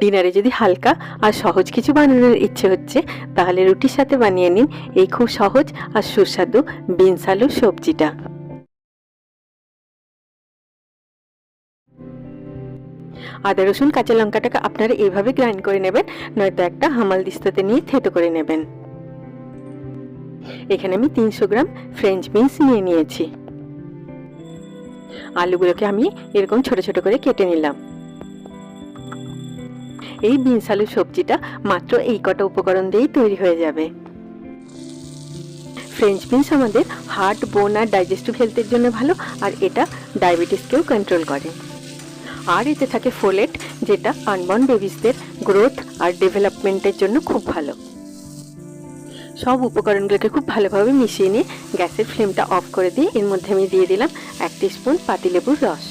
ডিনারে যদি হালকা আর সহজ কিছু বানানোর ইচ্ছে হচ্ছে, তাহলে রুটির সাথে বানিয়ে নিন এই খুব সহজ আর সুস্বাদু বিনস আলু সবজিটা। আদা, রসুন, কাঁচা লঙ্কাটাকে আপনারা এইভাবে গ্রাইন্ড করে নেবেন, নয়তো একটা হামাল দিস্তাতে নিয়ে থেতো করে নেবেন। এখানে আমি তিনশো গ্রাম ফ্রেঞ্চ বিনস নিয়ে নিয়েছি। আলুগুলোকে আমি এরকম ছোট ছোট করে কেটে নিলাম। এই বিনস আলু সবজিটা মাত্র এই কটা উপকরণ দিয়েই তৈরি হয়ে যাবে। ফ্রেঞ্চ বিনস আমাদের হার্ট বোন আর ডাইজেস্টিভ হেলথের জন্য ভালো, আর এটা ডায়াবেটিসকেও কন্ট্রোল করে। আর এতে থাকে ফোলেট যেটা আনবর্ন বেবিসদের গ্রোথ আর ডেভেলপমেন্টের জন্য খুব ভালো। সব উপকরণগুলোকে খুব ভালোভাবে মিশিয়ে নিয়ে গ্যাসের ফ্লেমটা অফ করে দিয়ে এর মধ্যে আমি দিয়ে দিলাম এক স্পুন পাতিলেবুর রস।